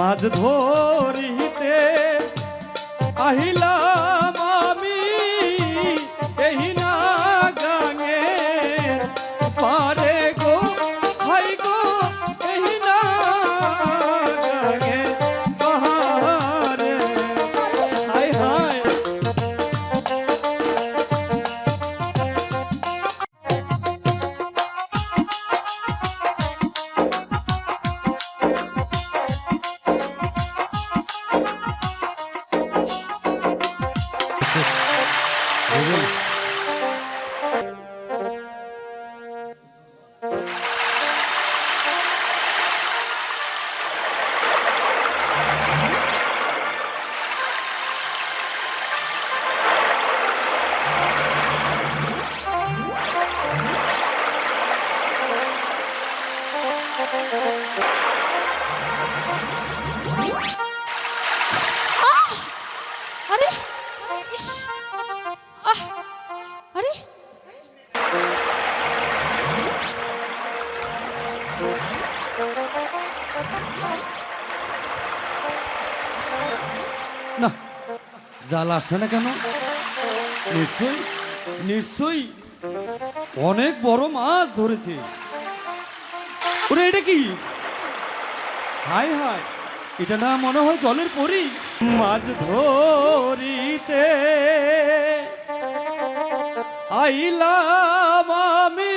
মাছ ধরিতে আহিলাম না জাল আসছে না কেন? নিশ্চয়ই নিশ্চয়ই। অনেক বড় মাছ ধরেছে। ওরে, এটা কি? হাই হাই, এটা না মনে হয় জলের পরি? মাছ ধরিতে আইলাম আমি।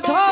the top.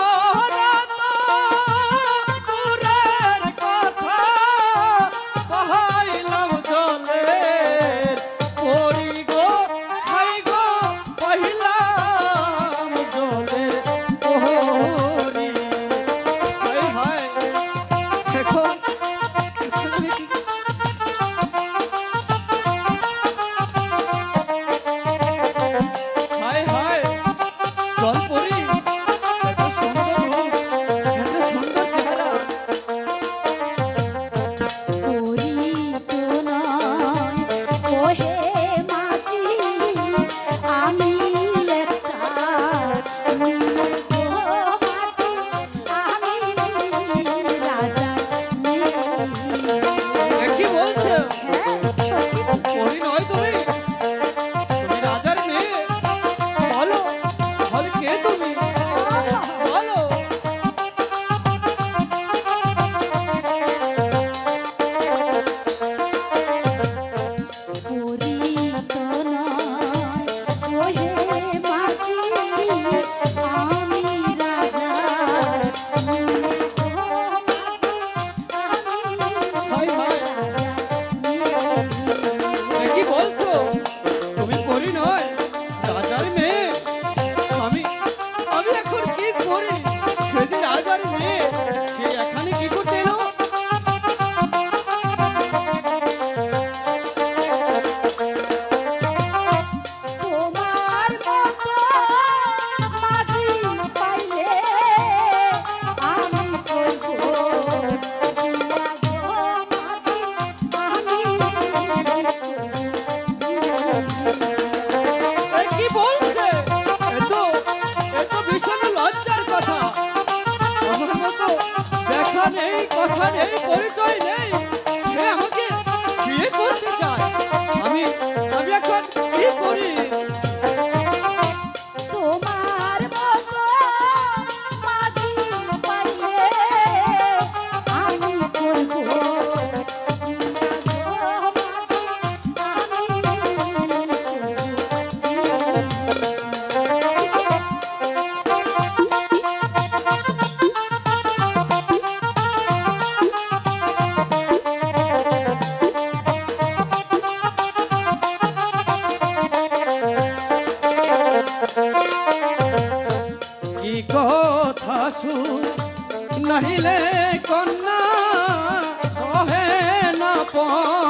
সন্তানের পরিচয় নেই। সে আমাকে বিয়ে করতে চায়। আমি আমি এখন নহিলে কন্যা সহে না পর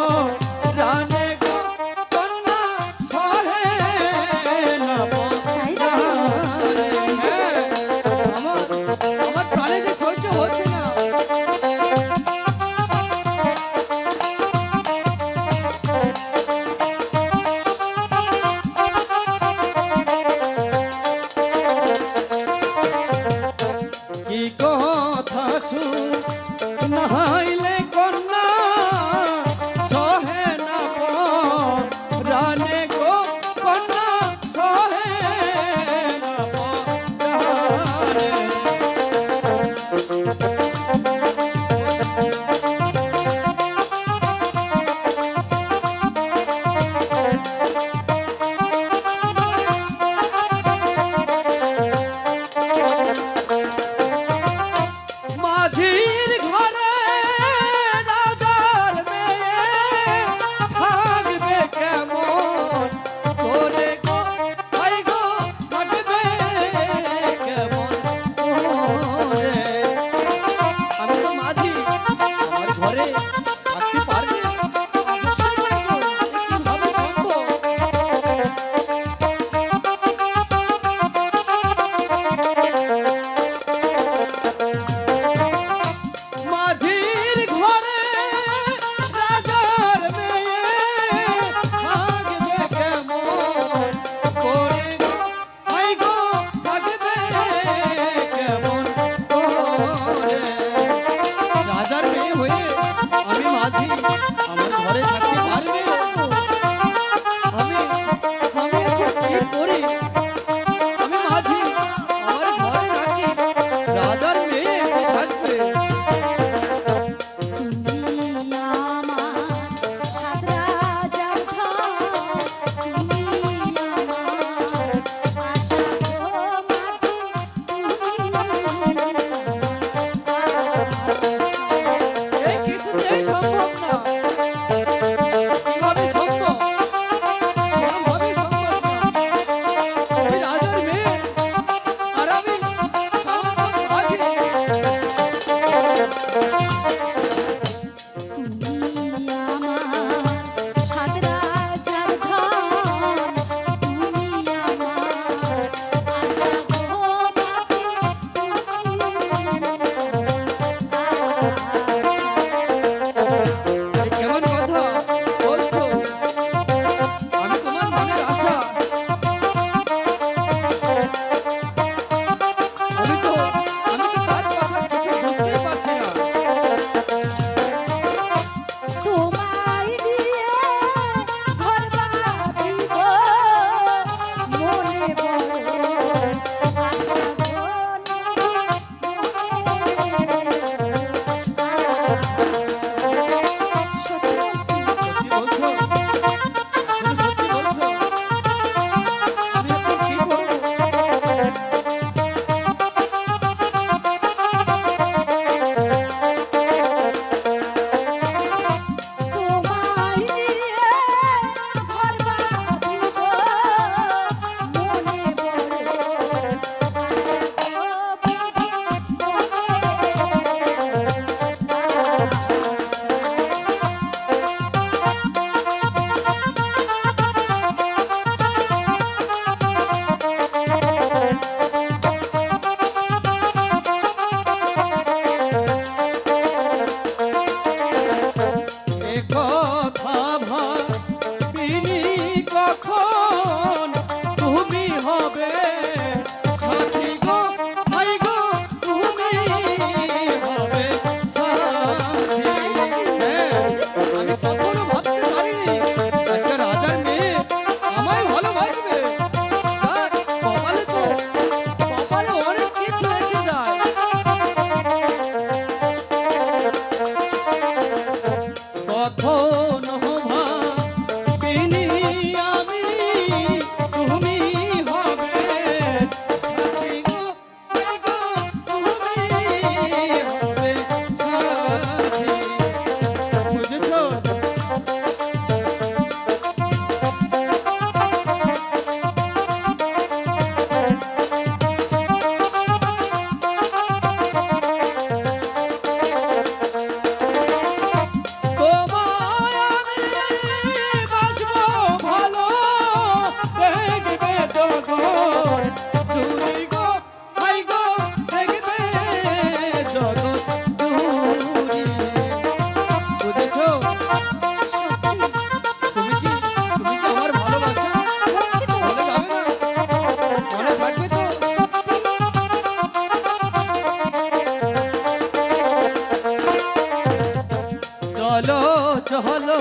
চলো চলো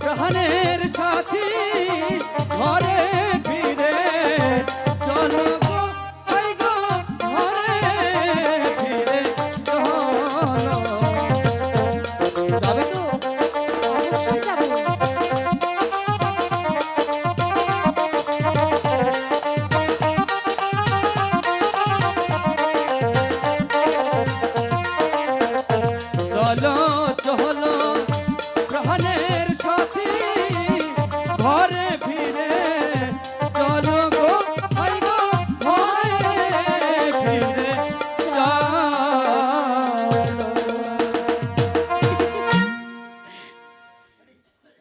প্রাণের সাথী ঘরে